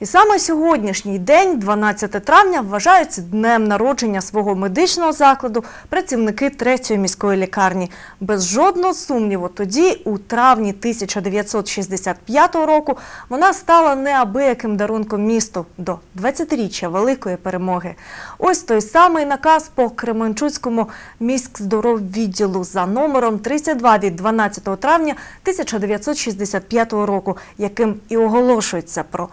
І саме сьогоднішній день, 12 травня, вважаються днем народження свого медичного закладу працівники третьої міської лікарні. Без жодного сумніву, тоді, у травні 1965 року, вона стала неабияким дарунком місту до 20-річчя великої перемоги. Ось той самий наказ по Кременчуцькому міськздороввідділу за номером 32 від 12 травня 1965 року, яким і оголошується про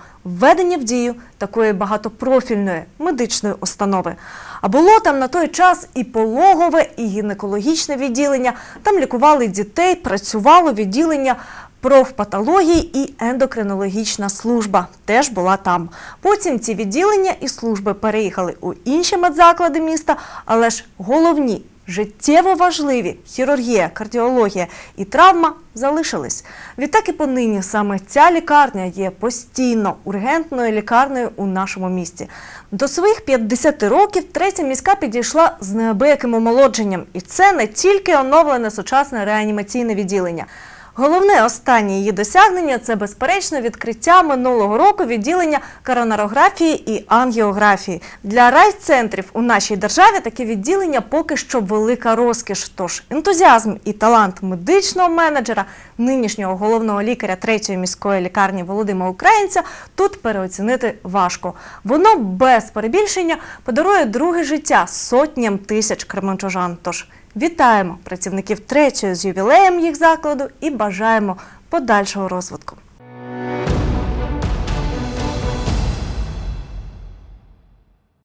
введення в дію такої багатопрофільної медичної установи. А було там на той час і пологове, і гінекологічне відділення. Там лікували дітей, працювало відділення профпатології і ендокринологічна служба теж була там. Потім ці відділення і служби переїхали у інші медзаклади міста, але ж головні життєво важливі хірургія, кардіологія і травма залишились. Відтак і понині саме ця лікарня є постійно ургентною лікарнею у нашому місті. До своїх 50 років третя міська підійшла з неабияким омолодженням, і це не тільки оновлене сучасне реанімаційне відділення. Головне останнє її досягнення це безперечно відкриття минулого року відділення коронарографії і ангіографії. Для райцентрів у нашій державі таке відділення поки що велика розкіш. Тож ентузіазм і талант медичного менеджера, нинішнього головного лікаря третьої міської лікарні Володимира Українця тут переоцінити важко. Воно без перебільшення подарує друге життя сотням тисяч кременчужан. Тож Вітаємо працівників третьої з ювілеєм їх закладу і бажаємо подальшого розвитку.